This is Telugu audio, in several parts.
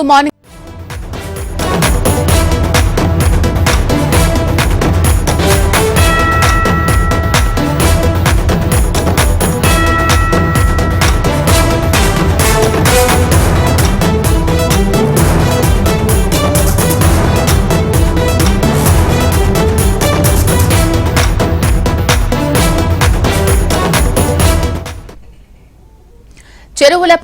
టు మార్నింగ్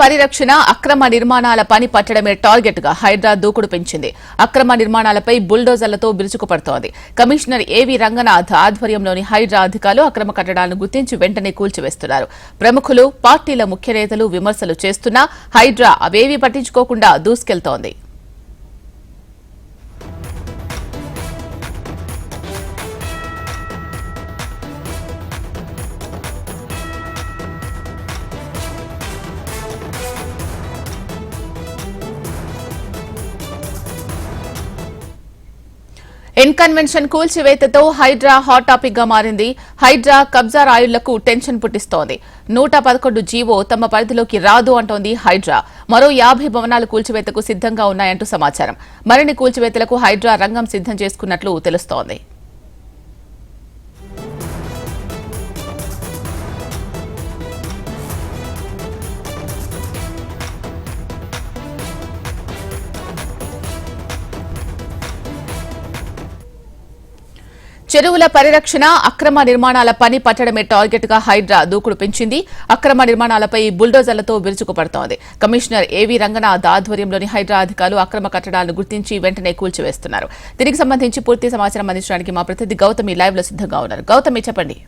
పరిరక్షణ అక్రమ నిర్మాణాల పని పట్టడమే టార్గెట్గా హైడ్రా దూకుడు పెంచింది. అక్రమ నిర్మాణాలపై బుల్డోజర్లతో బిరుచుకుపడుతోంది కమిషనర్ ఏవి రంగనాథ్ ఆధ్వర్యంలోని హైడ్రా అధికారులు అక్రమ కట్టడాలను గుర్తించి వెంటనే కూల్చివేస్తున్నారు. ప్రముఖులు పార్టీల ముఖ్య నేతలు విమర్శలు చేస్తున్నా హైడ్రా అవేవీ పట్టించుకోకుండా దూసుకెళ్తోంది. ఎన్కన్వెన్షన్ కూల్చివేతతో హైడ్రా హాట్ టాపిక్గా మారింది. హైడ్రా కబ్జా రాయుళ్ళకు టెన్షన్ పుట్టిస్తోంది. నూట పదకొండు జీవో తమ పరిధిలోకి రాదు అంటోంది హైడ్రా. మరో యాభై భవనాలు కూల్చివేతకు సిద్ధంగా ఉన్నాయంటూ సమాచారం. మరిన్ని కూల్చివేతలకు హైడ్రా రంగం సిద్ధం చేసుకున్నట్లు తెలుస్తోంది. చెరువుల పరిరక్షణ అక్రమ నిర్మాణాల పని పట్టడమే టార్గెట్గా హైడ్రా దూకుడు పెంచింది. అక్రమ నిర్మాణాలపై బుల్డోజర్లతో విరుచుకుపడుతోంది. కమిషనర్ ఏవి రంగనాథ్ ఆధ్వర్యంలోని హైడ్రా అధికారులు అక్రమ కట్టడాలను గుర్తించి వెంటనే కూల్చివేస్తున్నారు. దీనికి సంబంధించి పూర్తి సమాచారం అందించడానికి మా ప్రతినిధి గౌతమి లైవ్లో సిద్ధంగా ఉన్నారు. గౌతమి చెప్పండి.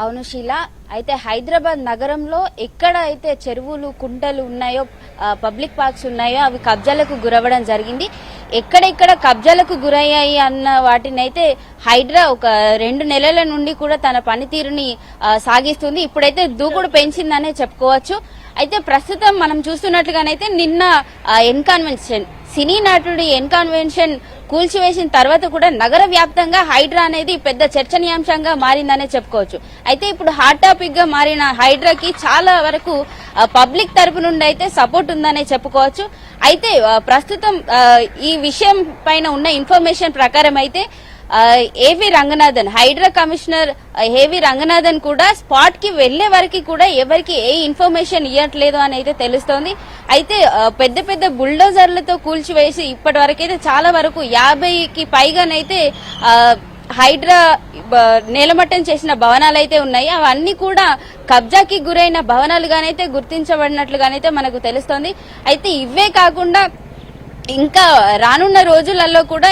అవును శీల. అయితే హైదరాబాద్ నగరంలో ఎక్కడ అయితే చెరువులు కుంటలు ఉన్నాయో పబ్లిక్ పార్క్స్ ఉన్నాయో అవి కబ్జాలకు గురవ్వడం జరిగింది. ఎక్కడెక్కడ కబ్జాలకు గురయ్యాయి అన్న వాటిని అయితే హైడ్రా ఒక రెండు నెలల నుండి కూడా తన పనితీరుని సాగిస్తుంది. ఇప్పుడైతే దూకుడు పెంచిందనే చెప్పుకోవచ్చు. అయితే ప్రస్తుతం మనం చూస్తున్నట్లుగానైతే నిన్న ఎన్కాన్వెన్షన్ సినీ నటుడి ఎన్కాన్వెన్షన్ కూల్చివేసిన తర్వాత కూడా నగర వ్యాప్తంగా హైడ్రా అనేది పెద్ద చర్చనీయాంశంగా మారిందనే చెప్పుకోవచ్చు. అయితే ఇప్పుడు హాట్ టాపిక్గా మారిన హైడ్రాకి చాలా వరకు పబ్లిక్ తరపు నుండి అయితే సపోర్ట్ ఉందనే చెప్పుకోవచ్చు. అయితే ప్రస్తుతం ఈ విషయం పైన ఉన్న ఇన్ఫర్మేషన్ ప్రకారం అయితే ఏవి రంగనాథన్ హైడ్రా కమిషనర్ ఏవి రంగనాథన్ కూడా స్పాట్కి వెళ్ళే వరకు కూడా ఎవరికి ఏ ఇన్ఫర్మేషన్ ఇవ్వట్లేదు అని అయితే తెలుస్తోంది. అయితే పెద్ద పెద్ద బుల్డోజర్లతో కూల్చివేసి ఇప్పటి వరకైతే చాలా వరకు యాభైకి పైగానైతే హైడ్రా బ- నేలమట్టం చేసిన భవనాలు అయితే ఉన్నాయి. అవన్నీ కూడా కబ్జాకి గురైన భవనాలుగానైతే గుర్తించబడినట్లుగానైతే మనకు తెలుస్తోంది. అయితే ఇవే కాకుండా ఇంకా రానున్న రోజులలో కూడా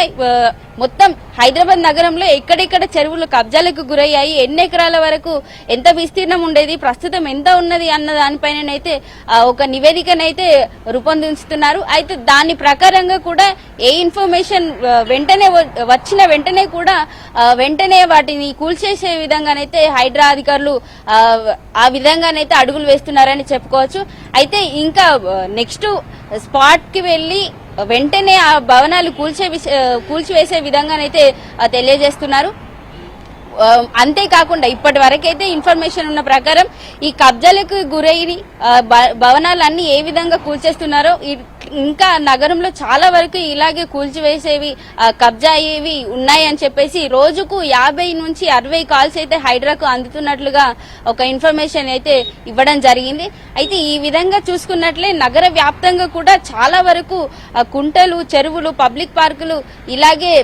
మొత్తం హైదరాబాద్ నగరంలో ఎక్కడెక్కడ చెరువులు కబ్జాలకు గురయ్యాయి ఎన్ని ఎకరాల వరకు ఎంత విస్తీర్ణం ఉండేది ప్రస్తుతం ఎంత ఉన్నది అన్న దానిపైననైతే ఒక నివేదికనైతే రూపొందిస్తున్నారు. అయితే దాని ప్రకారంగా కూడా ఏ ఇన్ఫర్మేషన్ వెంటనే వ- వచ్చిన వెంటనే కూడా వెంటనే వాటిని కూల్చేసే విధంగానైతే హైడ్రా అధికారులు ఆ, విధంగానైతే అడుగులు వేస్తున్నారని చెప్పుకోవచ్చు. అయితే ఇంకా నెక్స్ట్ స్పాట్కి వెళ్ళి వెంటనే ఆ భవనాలు కూల్చే కూల్చివేసే విధంగానైతే తెలియజేస్తున్నారు. అంతేకాకుండా ఇప్పటి వరకైతే ఇన్ఫర్మేషన్ ఉన్న ప్రకారం ఈ కబ్జాలకు గురైన భవనాలన్నీ ఏ విధంగా కూల్చేస్తున్నారో ఈ- ఇంకా నగరంలో చాలా వరకు ఇలాగే కూల్చివేసేవి కబ్జా అయ్యేవి ఉన్నాయని చెప్పేసి రోజుకు యాభై నుంచి అరవై కాల్స్ అయితే హైడ్రాకు అందుతున్నట్లుగా ఒక ఇన్ఫర్మేషన్ అయితే ఇవ్వడం జరిగింది. అయితే ఈ విధంగా చూసుకున్నట్లే నగర వ్యాప్తంగా కూడా చాలా వరకు కుంటలు చెరువులు పబ్లిక్ పార్కులు ఇలాగే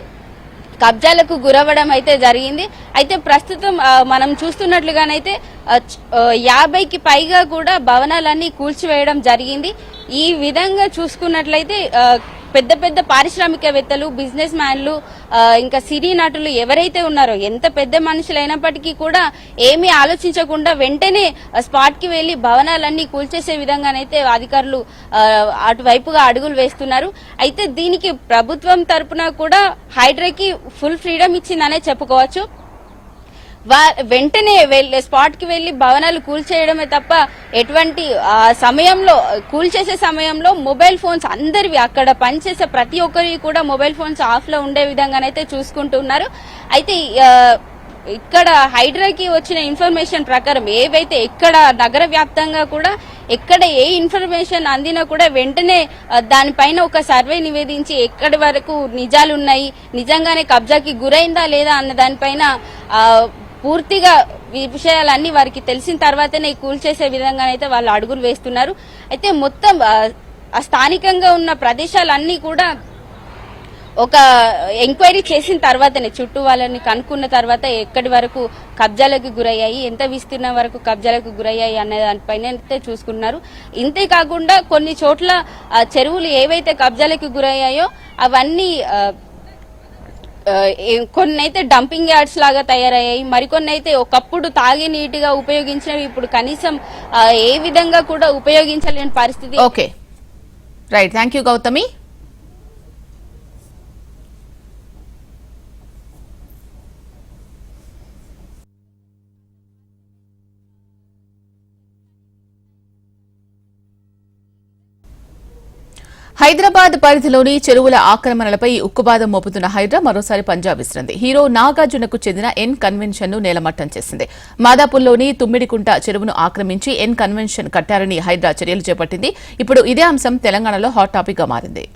కబ్జాలకు గురవ్వడం అయితే జరిగింది. అయితే ప్రస్తుతం మనం చూస్తున్నట్లుగానైతే యాభైకి పైగా కూడా భవనాలన్నీ కూల్చివేయడం జరిగింది. ఈ విధంగా చూసుకున్నట్లయితే పెద్ద పెద్ద పారిశ్రామికవేత్తలు బిజినెస్ మ్యాన్లు ఇంకా సినీ నటులు ఎవరైతే ఉన్నారో ఎంత పెద్ద మనుషులు అయినప్పటికీ కూడా ఏమీ ఆలోచించకుండా వెంటనే స్పాట్కి వెళ్ళి భవనాలన్నీ కూల్చేసే విధంగానైతే అధికారులు అటువైపుగా అడుగులు వేస్తున్నారు. అయితే దీనికి ప్రభుత్వం తరపున కూడా హైడ్రాకి ఫుల్ ఫ్రీడమ్ ఇచ్చిందనే చెప్పుకోవచ్చు. వెంటనే వెళ్ళి స్పాట్కి వెళ్ళి భవనాలు కూల్చేయడమే తప్ప ఎటువంటి సమయంలో కూల్చేసే సమయంలో మొబైల్ ఫోన్స్ అందరివి అక్కడ పనిచేసే ప్రతి ఒక్కరి కూడా మొబైల్ ఫోన్స్ ఆఫ్లో ఉండే విధంగానైతే చూసుకుంటున్నారు. అయితే ఇక్కడ హైడ్రాకి వచ్చిన ఇన్ఫర్మేషన్ ప్రకారం ఏవైతే ఎక్కడ నగర వ్యాప్తంగా కూడా ఎక్కడ ఏ ఇన్ఫర్మేషన్ అందినా కూడా వెంటనే దానిపైన ఒక సర్వే నివేదించి ఎక్కడి వరకు నిజాలు ఉన్నాయి నిజంగానే కబ్జాకి గురైందా లేదా అన్న దానిపైన పూర్తిగా విషయాలన్నీ వారికి తెలిసిన తర్వాతనే ఈ కూల్చేసే విధంగానైతే వాళ్ళు అడుగులు వేస్తున్నారు. అయితే మొత్తం ఆ, స్థానికంగా ఉన్న ప్రదేశాలన్నీ కూడా ఒక ఎంక్వైరీ చేసిన తర్వాతనే చుట్టూ వాళ్ళని కనుక్కున్న తర్వాత ఎక్కడి వరకు కబ్జాలకు గురయ్యాయి ఎంత విస్తీర్ణం వరకు కబ్జాలకు గురయ్యాయి అనే దానిపైన అయితే చూసుకున్నారు ఇంతే కాకుండా కొన్ని చోట్ల చెరువులు ఏవైతే కబ్జాలకు గురయ్యాయో అవన్నీ కొన్ని అయితే డంపింగ్ యార్డ్స్ లాగా తయారయ్యాయి. మరికొన్ని అయితే ఒకప్పుడు తాగే నీటిగా ఉపయోగించినవి ఇప్పుడు కనీసం ఏ విధంగా కూడా ఉపయోగించలేని పరిస్థితి. Okay right thank you Gautami Hyderabad పరిధిలోని చెరువుల ఆక్రమణలపై ఉక్కుబాదం మోపుతున్న హైడ్రా మరోసారి పంజాబ్ విసిరింది. హీరో నాగార్జునకు చెందిన ఎన్ కన్వెన్షన్ను నేలమట్టం చేసింది. మాదాపూర్లోని తుమ్మిడికుంట చెరువును ఆక్రమించి ఎన్ కన్వెన్షన్ కట్టారని హైదరా చర్యలు చేపట్టింది. ఇప్పుడు ఇదే అంశం తెలంగాణలో హాట్ టాపిక్గా మారింది.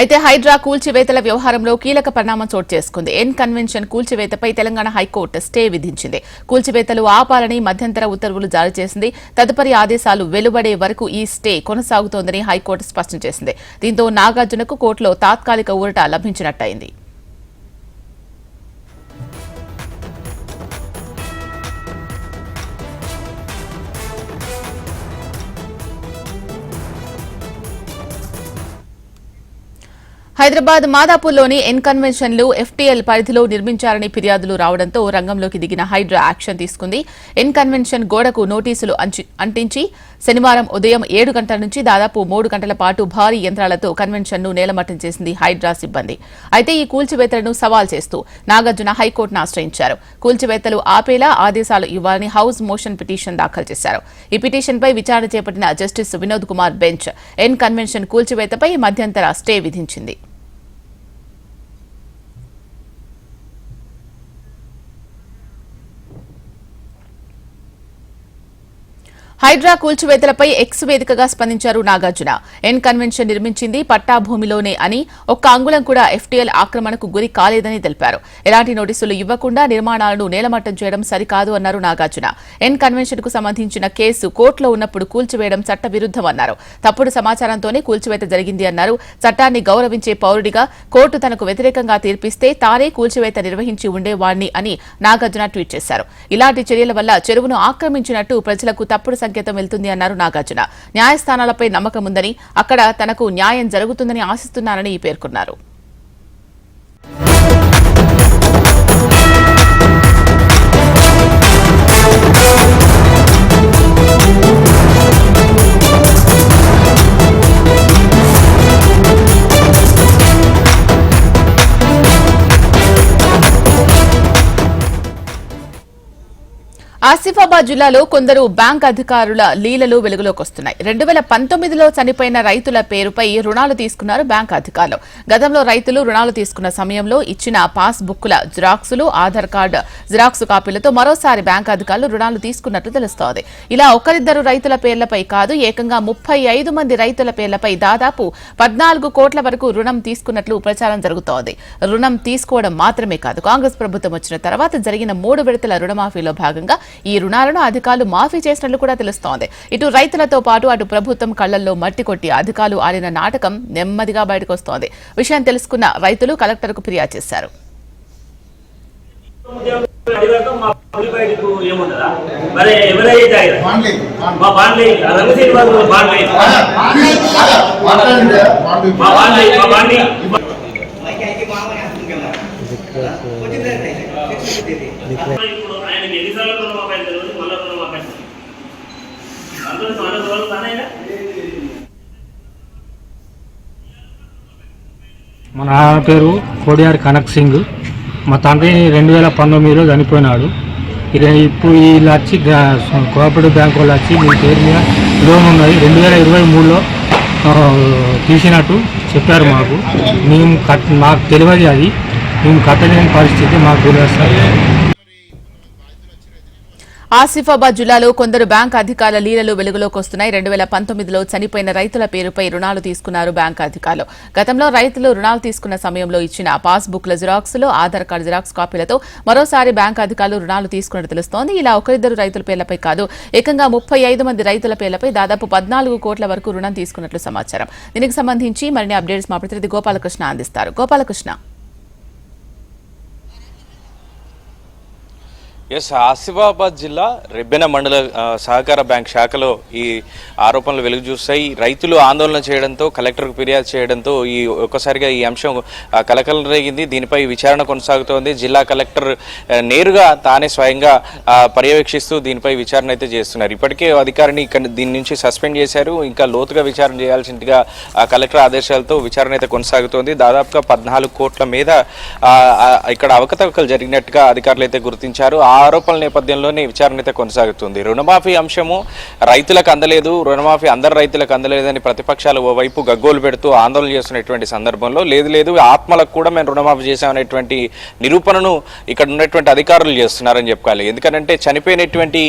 అయితే హైడ్రా కూల్చివేతల వ్యవహారంలో కీలక పరిణామం చోటు చేసుకుంది. ఎన్ కన్వెన్షన్ కూల్చివేతపై తెలంగాణ హైకోర్టు స్టే విధించింది. కూల్చివేతలు ఆపాలని మధ్యంతర ఉత్తర్వులు జారీ చేసింది. తదుపరి ఆదేశాలు వెలువడే వరకు ఈ స్టే కొనసాగుతోందని హైకోర్టు స్పష్టం చేసింది. దీంతో నాగార్జునకు కోర్టులో తాత్కాలిక ఊరట లభించినట్టయింది. హైదరాబాద్ మాదాపూర్లోని ఎన్ కన్వెన్షన్లు ఎఫ్టీఎల్ పరిధిలో నిర్మించారని ఫిర్యాదులు రావడంతో రంగంలోకి దిగిన హైడ్రా యాక్షన్ తీసుకుంది. ఎన్ కన్వెన్షన్ గోడకు నోటీసులు అంచి- అంటించి శనివారం ఉదయం ఏడు గంటల నుంచి దాదాపు మూడు గంటల పాటు భారీ యంత్రాలతో కన్వెన్షన్ను నేలమట్టం చేసింది హైడ్రా సిబ్బంది. అయితే ఈ కూల్చివేతలను సవాల్ చేస్తూ నాగార్జున హైకోర్టును ఆశ్రయించారు. కూల్చివేతలు ఆపేలా ఆదేశాలు ఇవ్వాలని హౌస్ మోషన్ పిటిషన్ దాఖలు చేశారు. ఈ పిటిషన్పై విచారణ చేపట్టిన justice Vinod Kumar bench N convention కూల్చివేతపై మధ్యంతర స్టే విధించింది. హైడ్రా కూల్చివేతలపై ఎక్స్ వేదికగా స్పందించారు నాగార్జున. ఎన్ కన్వెన్షన్ నిర్మించింది పట్టా భూమిలోనే అని ఒక్క అంగుళం కూడా ఎఫ్టీఎల్ ఆక్రమణకు గురి కాలేదని తెలిపారు. ఎలాంటి నోటీసులు ఇవ్వకుండా నిర్మాణాలను నేలమట్టం చేయడం సరికాదు అన్నారు నాగార్జున. ఎన్ కన్వెన్షన్కు సంబంధించిన కేసు కోర్టులో ఉన్నప్పుడు కూల్చివేయడం చట్టవిరుద్దమన్నారు తప్పుడు సమాచారంతోనే కూల్చివేత జరిగింది అన్నారు. చట్టాన్ని గౌరవించే పౌరుడిగా కోర్టు తనకు వ్యతిరేకంగా తీర్పిస్తే తానే కూల్చివేత నిర్వహించి ఉండేవాణ్ణి అని నాగార్జున ట్వీట్ చేశారు. ఇలాంటి చర్యల వల్ల చెరువును ఆక్రమించినట్టు ప్రజలకు తప్పుడు సంకేతం వెళ్తుంది అన్నారు నాగార్జున. న్యాయస్థానాలపై నమ్మకం ఉందని అక్కడ తనకు న్యాయం జరుగుతుందని ఆశిస్తున్నానని పేర్కొన్నారు. ఆసిఫాబాద్ జిల్లాలో కొందరు బ్యాంక్ అధికారుల లీలలు వెలుగులోకి వస్తున్నాయి. రెండు వేల పంతొమ్మిదిలో చనిపోయిన రైతుల పేరుపై రుణాలు తీసుకున్నారు బ్యాంక్ అధికారులు. గతంలో రైతులు రుణాలు తీసుకున్న సమయంలో ఇచ్చిన పాస్ బుక్కుల జిరాక్సులు ఆధార్ కార్డు జిరాక్స్ కాపీలతో మరోసారి బ్యాంక్ అధికారులు రుణాలు తీసుకున్నట్లు తెలుస్తోంది. ఇలా ఒకరిద్దరు రైతుల పేర్లపై కాదు ఏకంగా ముప్పై ఐదు మంది రైతుల పేర్లపై దాదాపు పద్నాలుగు కోట్ల వరకు రుణం తీసుకున్నట్లు ప్రచారం జరుగుతోంది. రుణం తీసుకోవడం మాత్రమే కాదు కాంగ్రెస్ ప్రభుత్వం వచ్చిన తర్వాత జరిగిన మూడు విడతల రుణమాఫీలో భాగంగా ఈ రుణాలను అధికారులు మాఫీ చేసినట్లు కూడా తెలుస్తోంది. ఇటు రైతులతో పాటు అటు ప్రభుత్వం కళ్ళల్లో మట్టి కొట్టి అధికారులు ఆడిన నాటకం నెమ్మదిగా బయటకు వస్తోంది విషయం తెలుసుకున్న రైతులు కలెక్టర్కు ఫిర్యాదు చేశారు. మా ఇప్పుడు ఎన్నిసార్లు రుణమాఫీ తెలియదు మళ్ళీ రుణమాఫీ అందరూ మన రోజులు మా నాన్న పేరు కోడియారి కనక్ సింగ్. మా తండ్రి రెండు వేల పంతొమ్మిదిలో చనిపోయినాడు. ఇప్పుడు వీళ్ళు వచ్చి కోఆపరేటివ్ బ్యాంక్ వాళ్ళు వచ్చి మీ పేరు మీద లోన్ ఉన్నది. రెండు వేల ఇరవై మూడులో తీసినట్టు చెప్పారు మాకు. మేము కట్ మాకు తెలియదు అది. మేము కట్టలేని పరిస్థితి మాకు ఆసిఫాబాద్ జిల్లాలో కొందరు బ్యాంక్ అధికారుల లీలలు వెలుగులోకి వస్తున్నాయి. రెండు వేల పంతొమ్మిదిలో చనిపోయిన రైతుల పేరుపై రుణాలు తీసుకున్నారు బ్యాంక్ అధికారులు. గతంలో రైతులు రుణాలు తీసుకున్న సమయంలో ఇచ్చిన పాస్బుక్ల జిరాక్స్లు ఆధార్ కార్డు జిరాక్స్ కాపీలతో మరోసారి బ్యాంక్ అధికారులు రుణాలు తీసుకున్నట్టు తెలుస్తోంది. ఇలా ఒకరిద్దరు రైతుల పేర్లపై కాదు ఏకంగా ముప్పై ఐదు మంది రైతుల పేర్లపై దాదాపు పద్నాలుగు కోట్ల వరకు రుణం తీసుకున్నట్లు సమాచారం. దీనికి సంబంధించి మరిన్ని అప్డేట్స్ మా ప్రతినిధి గోపాలకృష్ణ అందిస్తారు. గోపాలకృష్ణ. ఎస్ ఆసిఫాబాద్ జిల్లా రెబ్బెన మండల సహకార బ్యాంక్ శాఖలో ఈ ఆరోపణలు వెలుగు చూస్తాయి. రైతులు ఆందోళన చేయడంతో కలెక్టర్కు ఫిర్యాదు చేయడంతో ఈ ఒక్కసారిగా ఈ అంశం కలకలం రేగింది దీనిపై విచారణ కొనసాగుతోంది. జిల్లా కలెక్టర్ నేరుగా తానే స్వయంగా పర్యవేక్షిస్తూ దీనిపై విచారణ అయితే చేస్తున్నారు. ఇప్పటికే అధికారిని ఇక్కడ దీని నుంచి సస్పెండ్ చేశారు. ఇంకా లోతుగా విచారణ చేయాల్సిందిగా కలెక్టర్ ఆదేశాలతో విచారణ అయితే కొనసాగుతోంది. దాదాపుగా పద్నాలుగు కోట్ల మీద ఇక్కడ అవకతవకలు జరిగినట్టుగా అధికారులు అయితే గుర్తించారు. ఆ ఆరోపణల నేపథ్యంలోనే విచారణ అయితే కొనసాగుతుంది. రుణమాఫీ అంశము రైతులకు అందలేదు. రుణమాఫీ అందరు రైతులకు అందలేదని ప్రతిపక్షాలు ఓవైపు గగ్గోలు పెడుతూ ఆందోళన చేస్తున్నటువంటి సందర్భంలో లేదు లేదు ఆత్మలకు కూడా మేము రుణమాఫీ చేశామనేటువంటి నిరూపణను ఇక్కడ ఉన్నటువంటి అధికారులు చేస్తున్నారని చెప్పాలి. ఎందుకంటే చనిపోయినటువంటి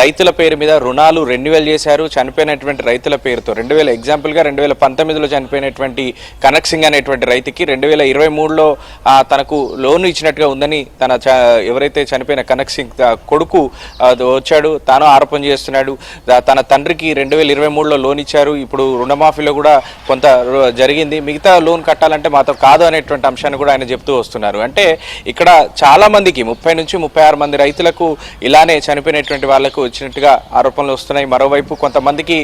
రైతుల పేరు మీద రుణాలు రెన్యువల్ చేశారు. చనిపోయినటువంటి రైతుల పేరుతో రెండు వేల ఎగ్జాంపుల్గా రెండు వేల పంతొమ్మిదిలో చనిపోయినటువంటి కనక్ సింగ్ అనేటువంటి రైతుకి రెండు వేల ఇరవై మూడులో తనకు లోన్ ఇచ్చినట్టుగా ఉందని తన ఎవరైతే చనిపోయిన కనక్ సింగ్ త- కొడుకు వచ్చాడు తాను ఆరోపణ చేస్తున్నాడు. తన తండ్రికి రెండు వేల ఇరవై మూడులో లోన్ ఇచ్చారు. ఇప్పుడు రుణమాఫీలో కూడా కొంత జరిగింది. మిగతా లోన్ కట్టాలంటే మాతో కాదు అనేటువంటి అంశాన్ని కూడా ఆయన చెప్తూ వస్తున్నారు. అంటే ఇక్కడ చాలా మందికి ముప్పై నుంచి ముప్పై ఆరు మంది రైతులకు ఇలానే చనిపోయినటువంటి వాళ్ళకు వచ్చినట్టుగా ఆరోపణలు వస్తున్నాయి. మరోవైపు కొంతమందికి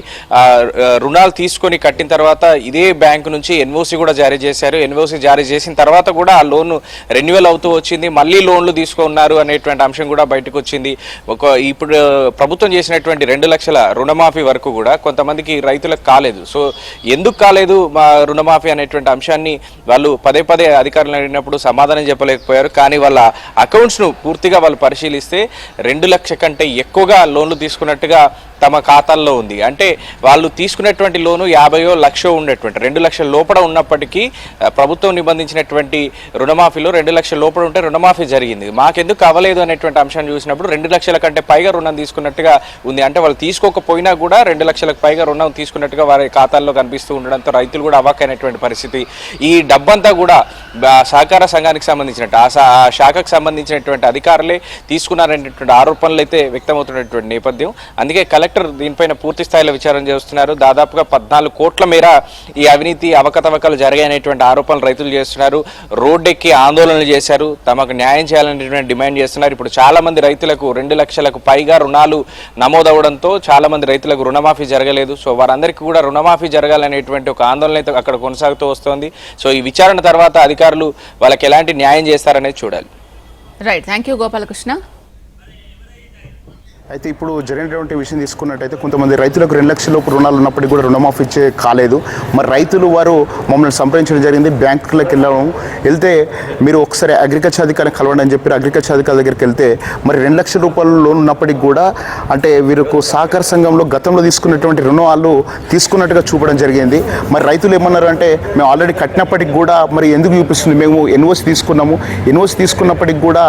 రుణాలు తీసుకొని కట్టిన తర్వాత ఇదే బ్యాంకు నుంచి ఎన్ఓసి కూడా జారీ చేశారు. ఎన్ఓసి జారీ చేసిన తర్వాత కూడా ఆ లోన్ రెన్యువల్ అవుతూ వచ్చింది. మళ్ళీ లోన్లు తీసుకున్నారు అనేటువంటి అంశం కూడా బయటకు వచ్చింది ఒక ఇప్పుడు ప్రభుత్వం చేసినటువంటి రెండు లక్షల రుణమాఫీ వరకు కూడా కొంతమందికి రైతులకు కాలేదు. సో ఎందుకు కాలేదు మా రుణమాఫీ అనేటువంటి అంశాన్ని? వాళ్ళు పదే పదే అధికారులు అడిగినప్పుడు సమాధానం చెప్పలేకపోయారు. కానీ వాళ్ళ అకౌంట్స్ను పూర్తిగా వాళ్ళు పరిశీలిస్తే రెండు లక్ష కంటే ఎక్కువగా లోన్లు తీసుకున్నట్టుగా తమ ఖాతాల్లో ఉంది. అంటే వాళ్ళు తీసుకున్నటువంటి లోను యాభయో లక్షో ఉండేటువంటి రెండు లక్షల లోపల ఉన్నప్పటికీ ప్రభుత్వం నిబంధించినటువంటి రుణమాఫీలో రెండు లక్షల లోపల ఉంటే రుణమాఫీ జరిగింది. మాకెందుకు అవ్వలేదు అనేటువంటి అంశాన్ని చూసినప్పుడు రెండు లక్షల కంటే పైగా రుణం తీసుకున్నట్టుగా ఉంది. అంటే వాళ్ళు తీసుకోకపోయినా కూడా రెండు లక్షలకు పైగా రుణం తీసుకున్నట్టుగా వారి ఖాతాల్లో కనిపిస్తూ ఉండడంతో రైతులు కూడా అవాకైనటువంటి పరిస్థితి. ఈ డబ్బంతా కూడా సహకార సంఘానికి సంబంధించినట్టు ఆ ఆ శాఖకు సంబంధించినటువంటి అధికారులే తీసుకున్నారనేటువంటి ఆరోపణలు అయితే వ్యక్తమవుతున్నటువంటి నేపథ్యం. అందుకే కలెక్టర్ దీనిపైన పూర్తి స్థాయిలో విచారణ చేస్తున్నారు. దాదాపుగా పద్నాలుగు కోట్ల మేర ఈ అవినీతి అవకతవకలు జరిగాయనేటువంటి ఆరోపణలు రైతులు చేస్తున్నారు. రోడ్డెక్కి ఆందోళనలు చేశారు. తమకు న్యాయం చేయాలనేటువంటి డిమాండ్ చేస్తున్నారు. ఇప్పుడు చాలా మంది రైతులకు రెండు లక్షలకు పైగా రుణాలు నమోదవడంతో చాలా మంది రైతులకు రుణమాఫీ జరగలేదు. సో వారందరికీ కూడా రుణమాఫీ జరగాలనేటువంటి ఒక ఆందోళన అయితే అక్కడ కొనసాగుతూ వస్తోంది. సో ఈ విచారణ తర్వాత అధికారులు వాళ్ళకి ఎలాంటి న్యాయం చేస్తారనేది చూడాలి. రైట్ థ్యాంక్ యూ గోపాలకృష్ణ అయితే ఇప్పుడు జరిగినటువంటి విషయం తీసుకున్నట్టయితే కొంతమంది రైతులకు రెండు లక్షల లోపు రుణాలు ఉన్నప్పటికీ కూడా రుణమాఫీ ఇచ్చే కాలేదు. మరి రైతులు వారు మమ్మల్ని సంప్రదించడం జరిగింది. బ్యాంకులకు వెళ్ళడం వెళ్తే మీరు ఒకసారి అగ్రికల్చర్ అధికారిని కలవండి అని చెప్పి అగ్రికల్చర్ అధికారి దగ్గరికి వెళ్తే మరి రెండు లక్షల రూపాయలు లోన్ ఉన్నప్పటికీ కూడా అంటే వీరికి సహకార సంఘంలో గతంలో తీసుకున్నటువంటి రుణాలు తీసుకున్నట్టుగా చూపడం జరిగింది. మరి రైతులు ఏమన్నారు అంటే మేము ఆల్రెడీ కట్టినప్పటికి కూడా మరి ఎందుకు చూపిస్తుంది? మేము ఎన్ఓసి తీసుకున్నాము. ఎన్ఓసి తీసుకున్నప్పటికి కూడా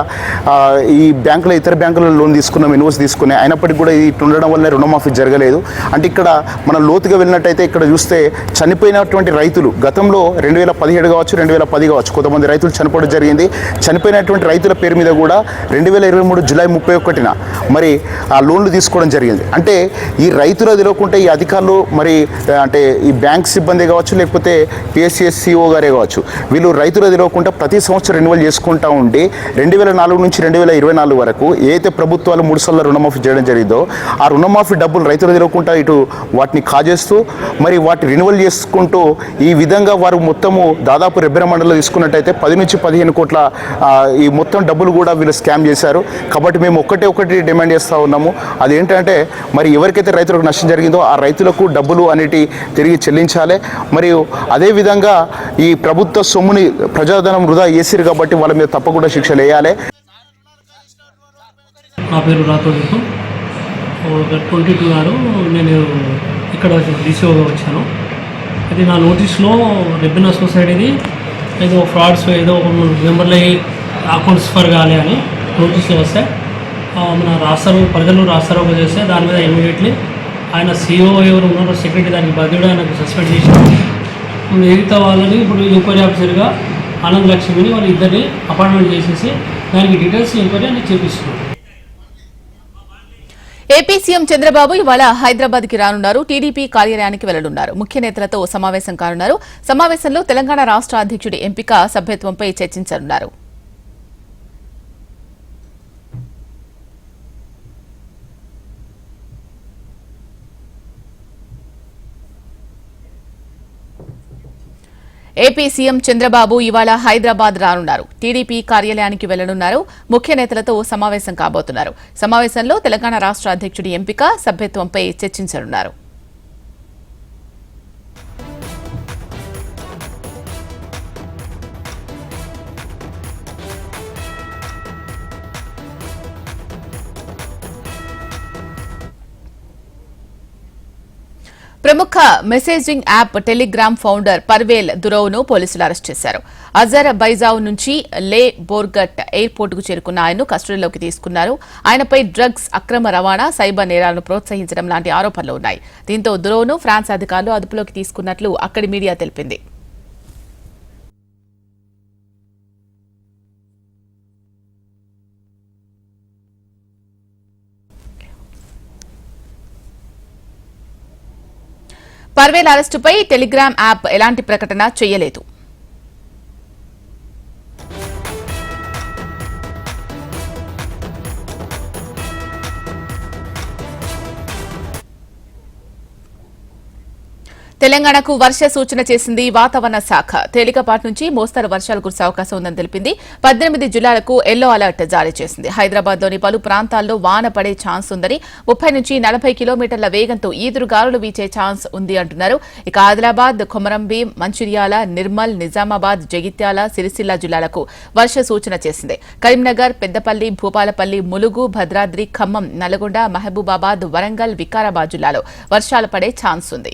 ఈ బ్యాంకులో ఇతర బ్యాంకులలో లోన్ తీసుకున్నాము. ఎన్ఓసి తీసుకున్నాం అయినప్పటికీ కూడా ఇది ఉండడం వల్ల రుణమాఫీ జరగలేదు. అంటే ఇక్కడ మనం లోతుగా వెళ్ళినట్టయితే ఇక్కడ చూస్తే చనిపోయినటువంటి రైతులు గతంలో రెండు వేల పదిహేడు కావచ్చు రెండు వేల పది కావచ్చు కొంతమంది రైతులు చనిపోవడం జరిగింది. చనిపోయినటువంటి రైతుల పేరు మీద కూడా రెండు వేల ఇరవై మూడు జూలై ముప్పై ఒకటిన మరి ఆ లోన్లు తీసుకోవడం జరిగింది. అంటే ఈ రైతులు తెలియకుంటే ఈ అధికారులు మరి అంటే ఈ బ్యాంక్ సిబ్బంది కావచ్చు లేకపోతే పిఎస్సిఎస్సిఓ గారే కావచ్చు వీళ్ళు రైతులు తెలియకుండా ప్రతి సంవత్సరం రెన్యువల్ చేసుకుంటా ఉండి రెండు వేల నాలుగు నుంచి రెండు వేల ఇరవై నాలుగు వరకు ఏదైతే ప్రభుత్వాలు మూడు సార్లు రుణమాఫీ చేయడం జరిగిందో ఆ రుణమాఫీ డబ్బులు రైతులు తిరగకుండా ఇటు వాటిని కాజేస్తూ మరి వాటి రెన్యువల్ చేసుకుంటూ ఈ విధంగా వారు మొత్తము దాదాపు రెబ్బెర మండలంలో తీసుకున్నట్టయితే పది నుంచి పదిహేను కోట్ల ఈ మొత్తం డబ్బులు కూడా వీళ్ళు స్కామ్ చేశారు. కాబట్టి మేము ఒక్కటే ఒకటి డిమాండ్ చేస్తూ ఉన్నాము. అదేంటంటే మరి ఎవరికైతే రైతులకు నష్టం జరిగిందో ఆ రైతులకు డబ్బులు అనేటి తిరిగి చెల్లించాలి. మరియు అదేవిధంగా ఈ ప్రభుత్వ సొమ్ముని ప్రజాధనం వృధా చేసిరు కాబట్టి వాళ్ళ మీద తప్పకుండా శిక్షలు వేయాలి. నా పేరు రాతోజుకు ట్వంటీ టూ గారు నేను ఇక్కడ డీసీఓగా వచ్చాను. అది నా నోటీస్లో రెబ్బెనా సొసైటీది ఏదో ఫ్రాడ్స్ ఏదో మెంబర్లు అకౌంట్స్ ఫర్ కాలే అని నోటీసులు వస్తే మన రాస్తారు ప్రజలు రాస్తారు చేస్తే దాని మీద ఇమీడియట్లీ ఆయన సీఓ ఎవరు ఉన్నారో సెక్రటరీ దానికి బదులుగా ఆయనకు సస్పెండ్ చేసి మిగతా వాళ్ళని ఇప్పుడు ఎంక్వైరీ ఆఫీసర్గా ఆనంద్ లక్ష్మిని వాళ్ళు ఇద్దరిని అపాయింట్మెంట్ చేసేసి దానికి డీటెయిల్స్ ఎంక్వైరీ అని చేపిస్తున్నారు ఏపీ సీఎం చంద్రబాబు ఇవాళ హైదరాబాద్కి రానున్నారు. టీడీపీ కార్యాలయానికి వెళ్ళనున్నారు. ముఖ్య నేతలతో సమావేశం కానున్నారు. సమావేశంలో తెలంగాణ రాష్ట్ర అధ్యక్షుడి ఎంపిక సభ్యత్వంపై చర్చించనున్నారు. ఏపీ సీఎం చంద్రబాబు ఇవాళ హైదరాబాద్ రానున్నారు. టీడీపీ కార్యాలయానికి వెళ్ళనున్నారు. ముఖ్య నేతలతో సమావేశం కాబోతున్నారు. సమావేశంలో తెలంగాణ రాష్ట్ర అధ్యక్షుడి ఎంపిక సభ్యత్వంపై చర్చించనున్నారు. ప్రముఖ messaging app Telegram founder Pavel Durov పోలీసులు అరెస్ట్ చేశారు. అజర్ బైజావ్ నుంచి లే బోర్గట్ ఎయిర్పోర్ట్కు చేరుకున్న ఆయన్ను కస్టడీలోకి తీసుకున్నారు. ఆయనపై డ్రగ్స్ అక్రమ రవాణా సైబర్ నేరాలను ప్రోత్సహించడం లాంటి ఆరోపణలు ఉన్నాయి. దీంతో దురోను ఫ్రాన్స్ అధికారులు అదుపులోకి తీసుకున్నట్లు అక్కడి మీడియా తెలిపింది. పర్వేల్ అరెస్టుపై టెలిగ్రామ్ యాప్ ఎలాంటి ప్రకటన చేయలేదు. తెలంగాణకు వర్ష సూచన చేసింది వాతావరణ శాఖ. తేలికపాటి నుంచి మోస్తరు వర్షాలు కురిసే అవకాశం ఉందని తెలిపింది. పద్దెనిమిది జిల్లాలకు ఎల్లో అలర్ట్ జారీ చేసింది. హైదరాబాద్లోని పలు ప్రాంతాల్లో వాన పడే ఛాన్స్ ఉందని ముప్పై నుంచి నలభై కిలోమీటర్ల వేగంతో ఈదురుగాలులు వీచే ఛాన్స్ ఉంది అంటున్నారు. ఇక ఆదిలాబాద్ కొమరంభీం మంచిర్యాల నిర్మల్ నిజామాబాద్ జగిత్యాల సిరిసిల్ల జిల్లాలకు వర్ష సూచన చేసింది. కరీంనగర్ పెద్దపల్లి భూపాలపల్లి ములుగు భద్రాద్రి ఖమ్మం నల్గొండ మహబూబాబాద్ వరంగల్ వికారాబాద్ జిల్లాలో వర్షాలు పడే ఛాన్స్ ఉంది.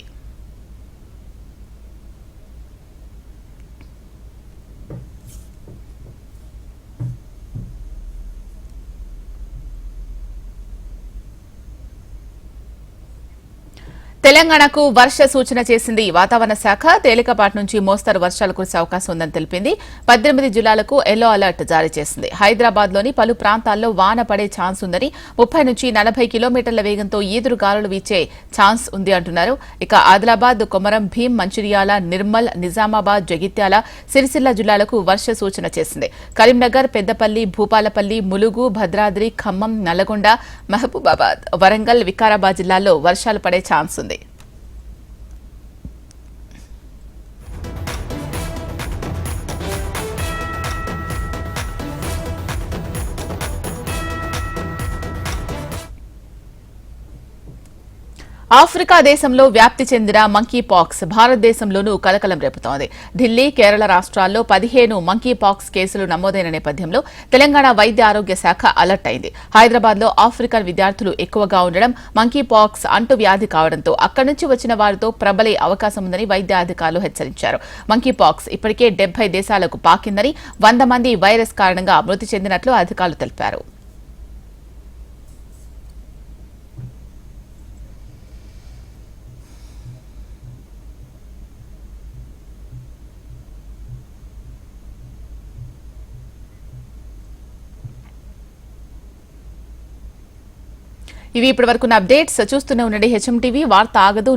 తెలంగాణకు వర్ష సూచన చేసింది వాతావరణ శాఖ. తేలికపాటి నుంచి మోస్తరు వర్షాలు కురిసే అవకాశం ఉందని తెలిపింది. పద్దెనిమిది జిల్లాలకు ఎల్లో అలర్ట్ జారీ చేసింది. హైదరాబాద్లోని పలు ప్రాంతాల్లో వాన పడే ఛాన్స్ ఉందని ముప్పై నుంచి నలభై కిలోమీటర్ల వేగంతో ఈదురు గాలులు వీచే ఛాన్స్ ఉంది అంటున్నారు. ఇక ఆదిలాబాద్ కొమరం భీం మంచిర్యాల నిర్మల్ నిజామాబాద్ జగిత్యాల సిరిసిల్ల జిల్లాలకు వర్ష సూచన చేసింది. కరీంనగర్ పెద్దపల్లి భూపాలపల్లి ములుగు భద్రాద్రి ఖమ్మం నల్లగొండ మహబూబాబాద్ వరంగల్ వికారాబాద్ జిల్లాల్లో వర్షాలు పడే ఛాన్స్ ఉంది. ఆఫ్రికా దేశంలో వ్యాప్తి చెందిన మంకీ పాక్స్ భారతదేశంలోనూ కలకలం రేపుతోంది. ఢిల్లీ కేరళ రాష్ట్రాల్లో పదిహేను మంకీ పాక్స్ కేసులు నమోదైన నేపథ్యంలో తెలంగాణ వైద్య ఆరోగ్య శాఖ అలర్ట్ అయింది. హైదరాబాద్లో ఆఫ్రికన్ విద్యార్థులు ఎక్కువగా ఉండడం మంకీ పాక్స్ అంటువ్యాధి కావడంతో అక్కడి నుంచి వచ్చిన వారితో ప్రబలే అవకాశం ఉందని వైద్య అధికారులు హెచ్చరించారు. మంకీ పాక్స్ ఇప్పటికే డెబ్బై దేశాలకు పాకిందని వంద మంది వైరస్ కారణంగా మృతి చెందినట్లు అధికారులు తెలిపారు. ఇవి ఇప్పటి వరకున్న అప్డేట్స్ చూస్తూనే ఉండండి. హెచ్ఎం టీవీ వార్త ఆగదు.